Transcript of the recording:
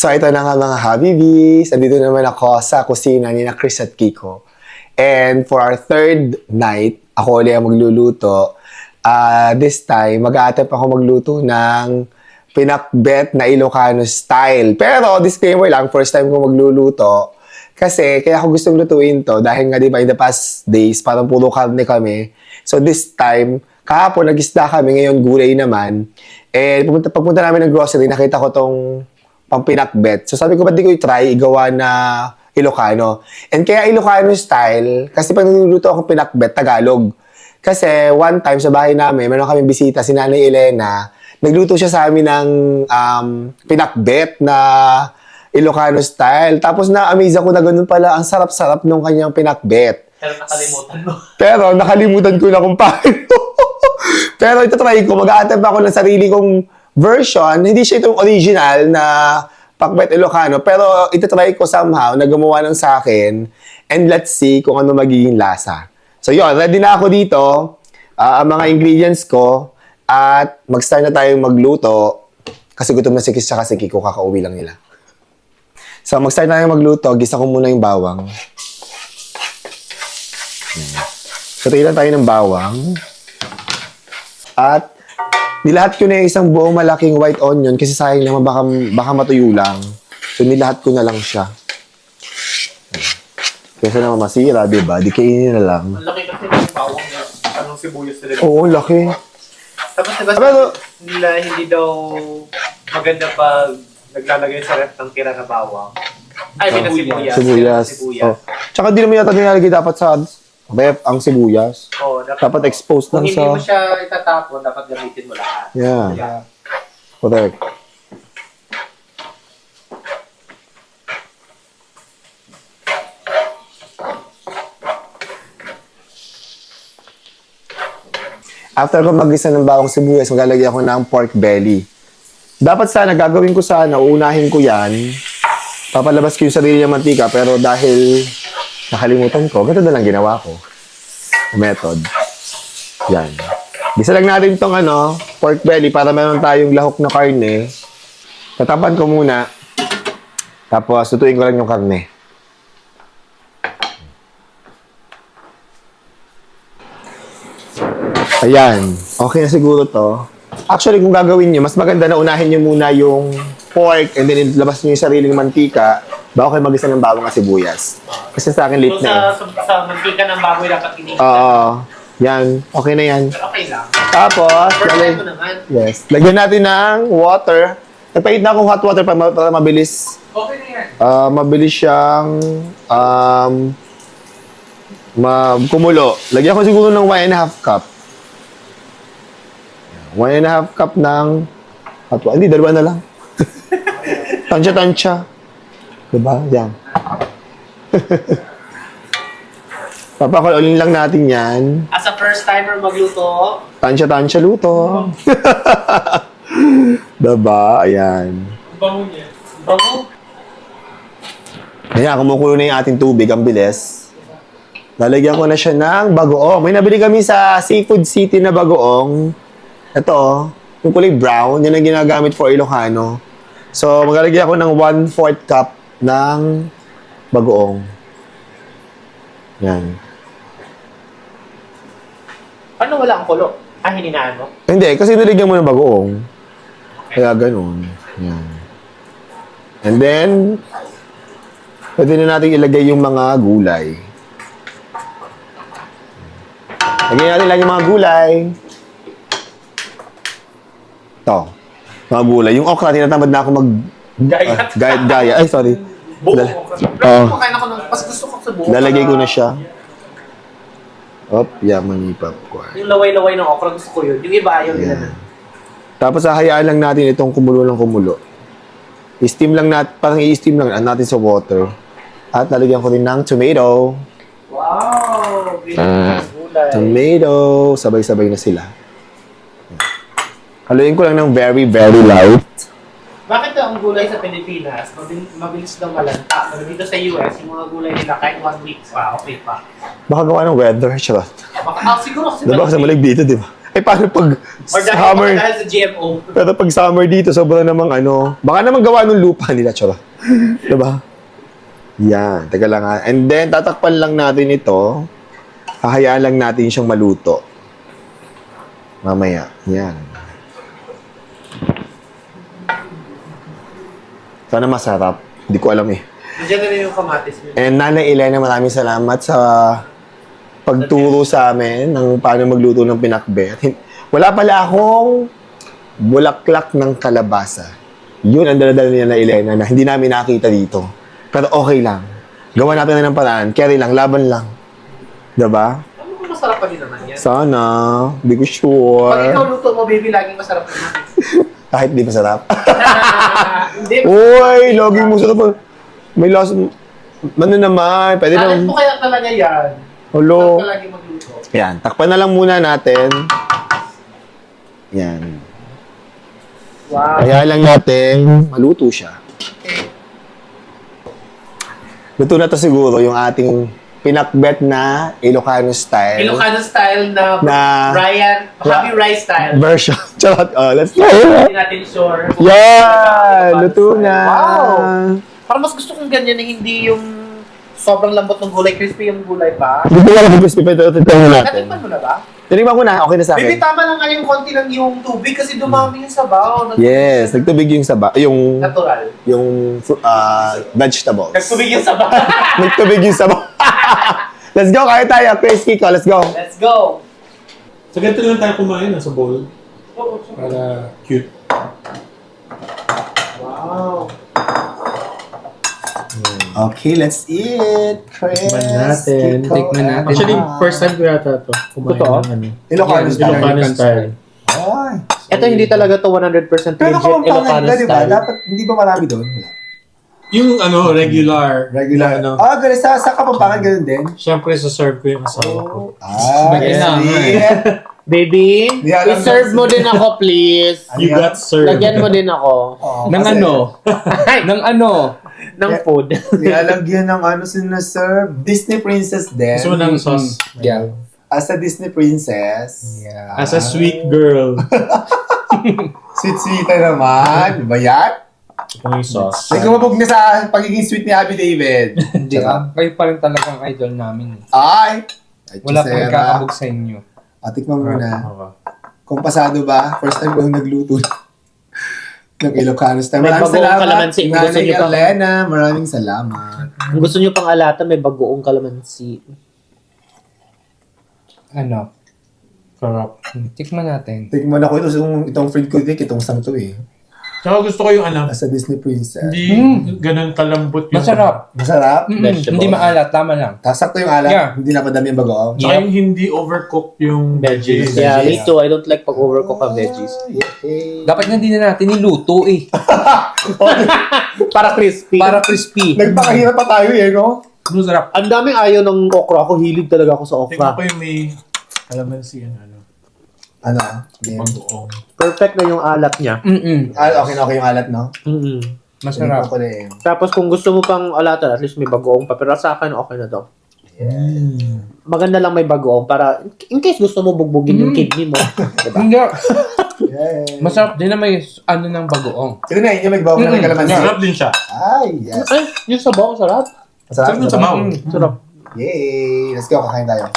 So ito na nga mga Habibis. Andito naman ako sa kusina ni na Chris at Kiko. And for our third night, ako ulit ang magluluto. Ah, this time, mag-a-attempt ako magluto ng pinakbet na Ilocano style. Pero disclaimer lang, first time ko magluluto. Kasi kaya ako gustong lutuin to dahil nga di ba in the past days parang puro karne kami. So this time, kahapon nag-isda kami, ngayon gulay naman. Eh, pumunta, pagpunta namin ng grocery, nakita ko tong pang pinakbet. So sabi ko, ba't di ko i-try igawa na Ilocano? And kaya Ilocano style, kasi pag niluluto ako pinakbet, Tagalog. Kasi one time sa bahay namin, meron kaming bisita, si Nanay Elena, nagluto siya sa amin ng um, pinakbet na Ilocano style. Tapos na-amaze ako na ganun pala, ang sarap-sarap nung kanyang pinakbet. Pero nakalimutan mo. Pero nakalimutan ko na kung paano. Pero ito try ko, mag-a-attempt ako ng sarili kong version. Hindi siya itong original na Pakbet Ilocano. Pero ito try ko somehow na gumawa ng sa akin. And let's see kung ano magiging lasa. So yun, ready na ako dito. Ah, ang mga ingredients ko. At mag-start na tayong magluto. Kasi gutom na si Kiss tsaka si Kiko, kakauwi lang nila. So mag-start na tayong magluto. Gisa ko muna yung bawang. So, tayo tayo ng bawang. At, nilahat ko na yung isang buong malaking white onion kasi sayang naman baka, baka matuyo lang. So, nilahat ko na lang siya. Kesa naman masira, di ba? Di kainin na lang. Ang laki kasi ng bawang niya. Anong sibuyas nila. Oo, laki. Tapos diba Pero- nila hindi daw maganda pag naglalagay sa ref ng tira na bawang. Ay, may na sibuyas. Sibuyas. Sibuyas. Oh. Tsaka di naman yata nilalagay dapat sa ref ang sibuyas. Oo, dapat, Dapat exposed Kung lang hindi sa... mo siya itatapon, dapat gamitin mo lahat. Yeah. Yeah. Correct. After ko magisa ng bawang sibuyas, maglalagay ako ng pork belly. Dapat sana, gagawin ko sana, uunahin ko yan. Papalabas ko yung sarili ng mantika, pero dahil nakalimutan ko, ganito na lang ginawa ko. Method. Yan. Gisa lang natin tong ano, pork belly para meron tayong lahok na karne. Tatapan ko muna. Tapos, tutuin ko lang yung karne. Ayan. Okay na siguro to. Actually, kung gagawin nyo, mas maganda na unahin nyo muna yung pork and then labas nyo yung sariling mantika bago kayo magisa ng bawang at sibuyas. Kasi sa akin late So, na eh. sa, sa, sa mantika ng baboy dapat initin. Oo. yan. Okay na yan. Pero okay lang. Tapos, First lagay, time ko naman. yes. Lagyan natin ng water. Nagpahit na akong hot water para, ma- para mabilis. Okay na yan. ah, mabilis siyang um, ma kumulo. Lagyan ko siguro ng 1 and a half cup. 1 and a half cup ng hot water. Hindi, dalawa na lang. Tansya-tansya. Diba? Yan. Papakulolin lang natin yan. As a first timer magluto, Tansya-tansya luto. diba? Ayan. bango niya. Bango? Ayan, kumukulo na yung ating tubig. Ang bilis. Lalagyan ko na siya ng bagoong. May nabili kami sa Seafood City na bagoong. Ito, yung kulay brown. Yan ang ginagamit for Ilocano. So, maglalagay ako ng 1-4 cup ng bagoong. Yan. Paano wala ang kulo? Ah, hininaan mo? Hindi, kasi nilagyan mo ng bagoong. Kaya ganun. Yan. And then, pwede na natin ilagay yung mga gulay. Lagyan natin lang yung mga gulay. Ito. Mga gulay. Yung okra, tinatamad na ako mag... Gaya. ah, gaya, gaya. Ay, sorry. Buo. Dal- Pero Oo. kumakain ako ng, mas gusto ko sa buo. Lalagay ko na siya. Op, yaman ni popcorn. Yung laway-laway ng okra, gusto ko yun. Yung iba ayaw nila na. Ayan. Tapos hahayaan lang natin itong kumulo ng kumulo. I-steam lang natin, parang i-steam lang natin sa water. At lalagyan ko rin ng tomato. Wow! Green Ah. gulay. Tomato. Sabay-sabay na sila. Haluin ko lang ng very, very light. Bakit daw ang gulay sa Pilipinas, mabilis, mabilis daw malanta? Pero dito sa US, yung mga gulay nila kahit one week pa, okay pa. Baka gawa ng weather. Charot. Baka, ah, siguro kasi Diba kasi malig dito, di ba? Eh, paano pag Or dahil, summer? dahil sa GMO. Pero pag summer dito, sobrang namang ano, baka naman gawa ng lupa nila, tsura. diba? Yan, teka lang ha. And then, tatakpan lang natin ito. Hahayaan lang natin siyang maluto. Mamaya. Yan. Sana masarap. Hindi ko alam eh. Nandiyan na rin yung kamatis nyo. And Nanay Elena, maraming salamat sa pagturo sa amin ng paano magluto ng pinakbet. Wala pala akong bulaklak ng kalabasa. Yun ang daladala niya na Elena na hindi namin nakita dito. Pero okay lang. Gawa natin na ng paraan. Carry lang, laban lang. Diba? Ano kung masarap pa din naman yan? Sana. Hindi ko Pag ikaw sure. luto mo, baby, laging masarap pa din. Kahit di masarap. Uy, loging mo sarap. May loss. Ano naman? Pwede Talent naman. mo kaya talaga yan. Ka lagi magluto. Yan, takpan na lang muna natin. Yan. Wow. Kaya lang natin maluto siya. Luto na to siguro yung ating pinakbet na Ilocano style Ilocano style na, Na- Ryan, Happy Rice style. version. Charot. Oh, let's go. Hindi natin sure. Yan! Luto na. Wow! Parang mas gusto kong ganyan na hindi yung sobrang lambot ng gulay, crispy yung gulay pa. Hindi ko alam kung crispy pa ito. Titignan natin. Natikman mo na ba? Tinikman ko na. Okay na sa Baby, akin. tama lang nga yung konti lang yung tubig kasi dumami yung sabaw. Nag- Yes. Nagtubig yung saba. Yung, Natural. yung uh, vegetables. Nagtubig yung sabaw. Nagtubig yung saba. let's go. Kaya tayo. Chris Kiko. Let's go. Let's go! Sa ganito lang tayo kumain, nasa bowl. Para cute. Okay, let's eat. Chris. Tikman natin. Kiko, Tikman natin. Actually, Mama. first time ko yata ito. Kumain Totoo? ng ano. Ilocano style. Ilocano style. Ay. Ito hindi talaga to 100% Pero legit kapampangan Ilocano ka, di ba? style. Dapat, hindi ba marami doon? Yung ano, regular. Regular. Ano, Ah, ganun. Sa, sa kapampangan, ganun din. Siyempre, sa-serve ko yung asawa ko. Ah, Kailangan. sweet. Baby, Di alam i-serve mo din ako, please. You Ano yan? got served. Lagyan mo din ako Oo, Nang kasi ano? Nang ano? Ng Yeah. food. Nilalagyan ng ano sinaserve. Disney princess din. Gusto mo ng sauce? Yeah. As a Disney princess. Yeah. As a sweet girl. Sweet-sweet naman. Ba yan? Ito yung sauce. May kumabog na sa pagiging sweet ni Abby David. Hindi ah. Kayo pa rin talagang idol namin. eh. Ay! Ay, Wala pa Chisera. nagkakabog sa inyo. Ah, tikman mo na. Okay. Kung pasado ba, first time ko nagluto ng Ilocano style. May Maraming bagoong salamat. kalamansi. Gusto Nanay niyo pa- Elena, maraming salamat. Kung gusto nyo pang alata, may bagoong kalamansi. Ano? Sarap. Tikman natin. Tikman ako ito, itong, itong friend ko, Vic, itong sang to eh. Tsaka gusto ko yung ano, As a Disney princess. hindi Mm. ganun kalambot yung... Masarap. Masarap. Mm, Vegetable. hindi maalat. Tama lang. Tapos sakto yung alat, Yeah. hindi napadami yung bagoong. Tsaka yung hindi overcooked yung Veggies. veggies. Yeah, me too. I don't like pag overcook ang veggies. Yay. Dapat nga hindi na natin niluto eh. Para crispy. Para crispy. Nagpakahirap pa tayo eh, no? Masarap. Ang daming ayaw ng okra. Ako hilig talaga ako sa okra. Tingnan ko yung may calamansi and ano. Ano? Pag-uong. Perfect na yung alat niya. Mm-mm. Ah, okay na okay yung alat, no? mm Masarap. Ko din. Tapos kung gusto mo pang alata, at least may bagoong pa. Pero sa akin, okay na to. Maganda lang may bagoong para in case gusto mo bugbugin yung Mm. kidney mo. diba? Hindi. Yay. Masarap din na may ano ng bagoong. Tignan na, yung may bagoong na may Mm. kalamansi. Masarap din siya. Ay, yes. Ay, yung sabaw, sarap. Masarap. Sarap yung sabaw. Sarap. Yay! Let's go, kakain tayo.